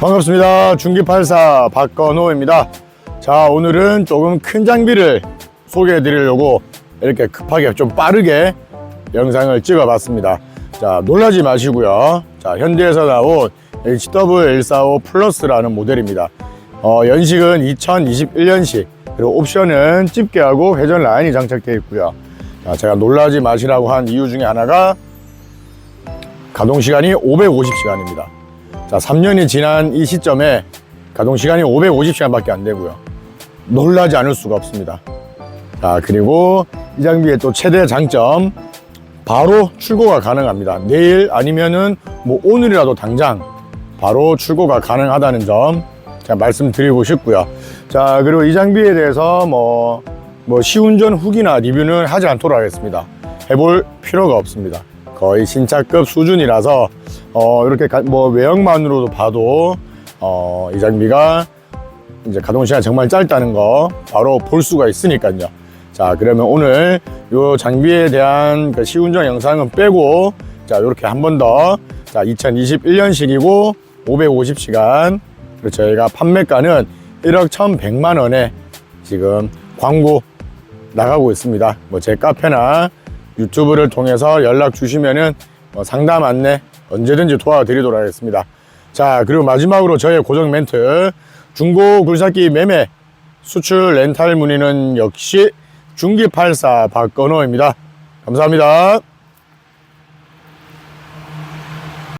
반갑습니다. 중기84 박건호입니다. 자, 오늘은 조금 큰 장비를 소개해 드리려고 이렇게 급하게 좀 빠르게 영상을 찍어 봤습니다. 자, 놀라지 마시고요. 자, 현대에서 나온 HW145 플러스라는 모델입니다. 어, 연식은 2021년식, 그리고 옵션은 집게하고 회전 라인이 장착되어 있고요. 자, 제가 놀라지 마시라고 한 이유 중에 하나가 가동 시간이 550시간입니다. 자, 3년이 지난 이 시점에 가동 시간이 550시간밖에 안 되고요. 놀라지 않을 수가 없습니다. 자, 그리고 이 장비의 또 최대 장점, 바로 출고가 가능합니다. 내일 아니면은 뭐 오늘이라도 당장 바로 출고가 가능하다는 점 제가 말씀드리고 싶고요. 자, 그리고 이 장비에 대해서 뭐, 뭐 시운전 후기나 리뷰는 하지 않도록 하겠습니다. 해볼 필요가 없습니다. 거의 신차급 수준이라서 어, 이렇게 가- 뭐 외형만으로도 봐도 어, 이 장비가 이제 가동 시간이 정말 짧다는 거 바로 볼 수가 있으니까요. 자, 그러면 오늘 이 장비에 대한 그 시운전 영상은 빼고 자, 이렇게 한 번 더. 자, 2021년식이고 550시간. 그리고 저희가 판매가는 1억 1,100만 원에 지금 광고 나가고 있습니다. 뭐 제 카페나 유튜브를 통해서 연락 주시면은 뭐 상담 안내 언제든지 도와드리도록 하겠습니다. 자, 그리고 마지막으로 저의 고정 멘트. 중고 굴삭기 매매 수출 렌탈 문의는 역시 중기84 박건호입니다. 감사합니다.